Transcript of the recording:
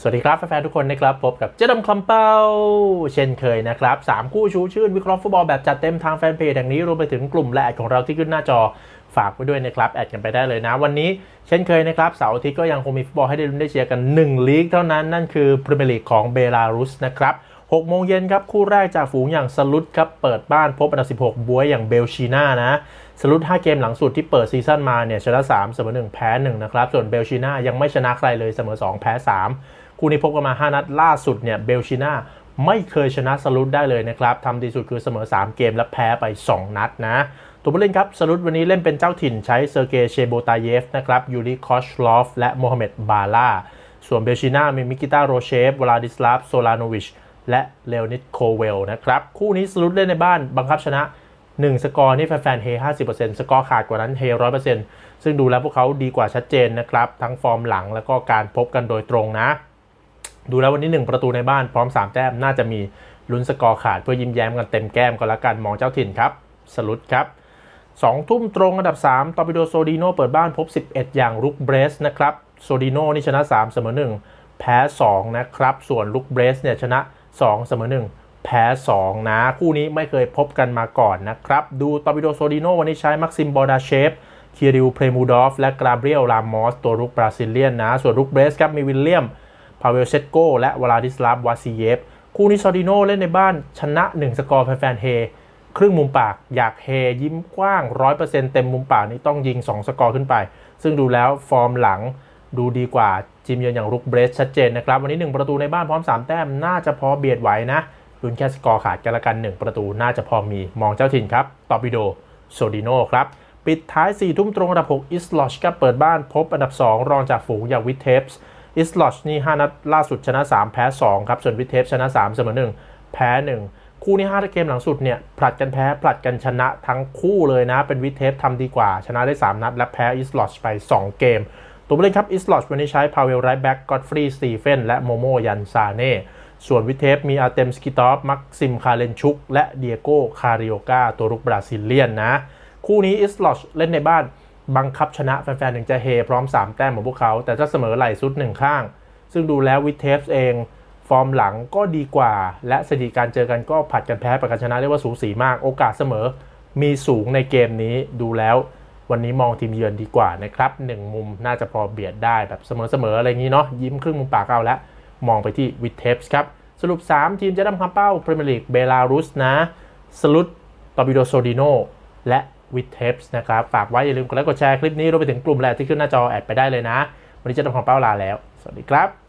สวัสดีครับ แฟนๆทุกคนนะครับ พบกับเจดำคำเป้า เช่นเคยนะครับสามคู่ชูชื่นวิเคราะห์ฟุตบอลแบบจัดเต็มทางแฟนเพจแห่งนี้รวมไปถึงกลุ่มและแอดของเราที่ขึ้นหน้าจอฝากไว้ด้วยนะครับแอดกันไปได้เลยนะ วันนี้เช่นเคยนะครับเสาร์อาทิตย์ก็ยังคงมีฟุตบอลให้ได้ลุ้นได้เชียร์กัน 1 ลีกเท่านั้น นั่นคือพรีเมียร์ลีกของเบลารุสนะครับ6โมงเย็นครับ คู่แรกจากฝูงอย่างสลุดครับ เปิดบ้านพบอันดับ 16 บวยอย่างเบลชีนานะสลุด 5 เกมหลังสุดที่เปิดซีซั่นมาเนี่ยชนะ3เสมอ1 แพ้ 1 นะครับ ส่วนเบลชีนายังไม่ชนะใครเลยเสมอ 2 แพ้ 3 คู่นี้พบกันมา 5 นัดล่าสุดเนี่ยเบลชิน่าไม่เคยชนะสลุดได้เลยนะครับทำดีสุดคือเสมอ 3 เกมและแพ้ไป 2 นัดนะ ตัวผู้เล่นครับสลุดวันนี้เล่นเป็นเจ้าถิ่นใช้เซอร์เกย์เชโบตาเยฟนะครับยูริคอชลอฟและโมฮัมเหม็ดบาล่าส่วนเบลชิน่ามีมิกิต้าโรเชฟวลาดิสลาฟโซลาโนวิชและเลโอนิดโคเวลนะครับคู่นี้สลุดเล่นในบ้านบังคับชนะ1 สกอร์นี่แฟนๆเฮ50%สกอร์ขาดกว่านั้นเฮ100%ซึ่งดูแล้วพวกเขาดีกว่าชัดเจนนะครับ ทั้งฟอร์มหลังแล้วก็การพบกันโดยตรงนะ ดูแล้ววันนี้ 1 ประตูในบ้านพร้อม 3 แต้มน่าจะมีลุ้นสกอร์ขาดเพื่อยิ้มแย้มกันเต็มแก้มก็แล้วกันมองเจ้าถิ่นครับสลุดครับ2ทุ่มตรงอันดับ 3ตอร์ปิโดโซดีโนเปิดบ้านพบ 11 อย่างลุกเบรสนะครับโซดีโนนี่ชนะ 3 เสมอ 1 แพ้ 2 นะครับ ส่วนลุกเบรสเนี่ยชนะ 2 เสมอ 1 แพ้ 2 นะ คู่นี้ไม่เคยพบกันมาก่อนนะครับ ดูตอร์ปิโดโซดีโนวันนี้ใช้มักซิมบอดาเชฟคิริวเพรมูดอฟและกราเบรียลรามอสตัวรุกบราซิเลียนนะ ส่วนลุกเบรสครับมีวิลเลียม พาเวลเชตโกและวลาดิสลาฟวาซีเยฟ คู่นี้ซอดิโนเล่นในบ้านชนะ 1 สกอร์แฟนๆเฮ ครึ่งมุมปากอยากเฮยิ้มกว้าง 100%เต็มมุมปากนี่ต้องยิง 2 สกอร์ขึ้นไป ซึ่งดูแล้วฟอร์มหลังดูดีกว่าจิมเยือนอย่างรุกเบรสชัดเจนนะครับ วันนี้ 1 ประตูในบ้านพร้อม 3 แต้ม น่าจะพอเบียดไหวนะลุ้นแค่สกอร์ขาดกันละกัน 1 ประตูน่าจะพอมีมองเจ้าถิ่นครับตอร์ปิโดโซดิโนครับปิดท้าย4ทุ่มตรงอันดับ6อิสลอชก็เปิดบ้านพบอันดับ 2 รองจากฝูงอย่างวิทเทปส์ อิสลอชนี่ 5 นัดล่าสุดชนะ 3 แพ้ 2 ครับ ส่วนวิเทปชนะ 3 เสมอ 1 แพ้ 1 คู่นี้ 5 เกมหลังสุดเนี่ยผลัดกันแพ้ผลัดกันชนะทั้งคู่เลยนะ เป็นวิเทปทำดีกว่า ชนะได้ 3 นัด และแพ้อิสลอชไป 2 เกม ตัวผู้เล่นครับอิสลอชวันนี้ใช้พาเวลไรแบ็กกอดฟรีสตีเฟนและโมโมยันซาเน่ส่วนวิเทปมีอาเตมสกิตอฟมักซิมคาเลนชุก และเดียโกคาริโอกาตัวรุกบราซิเลียนนะ คู่นี้อิสลอชเล่นในบ้าน บังคับชนะแฟนๆถึงจะเฮพร้อม 3 แต้มของพวกเขา แต่ถ้าเสมอไหลสุดหนึ่งข้าง ซึ่งดูแล้ววิทเทฟเองฟอร์มหลังก็ดีกว่า และสถิติการเจอกันก็ผัดกันแพ้ประกันชนะเรียกว่าสูสีมาก โอกาสเสมอมีสูงในเกมนี้ดูแล้ว วันนี้มองทีมเยือนดีกว่านะครับหนึ่งมุมน่าจะพอเบียดได้แบบเสมอๆอะไรอย่างนี้เนาะยิ้มครึ่งมุมปากเอาแล้วมองไปที่วิทเทฟส์ครับสรุป 3 ทีมจะด้คำเป้าพรีเมียร์ลีกเบลารุสนะสลุดตอร์ปิโดโซดิโนและ วิทเทปส์นะครับ ฝากไว้อย่าลืมกดไลค์กดแชร์คลิปนี้รวมไปถึงกลุ่มแลกที่ขึ้นหน้าจอแอดไปได้เลยนะ วันนี้จะทำของเป้าลาแล้ว สวัสดีครับ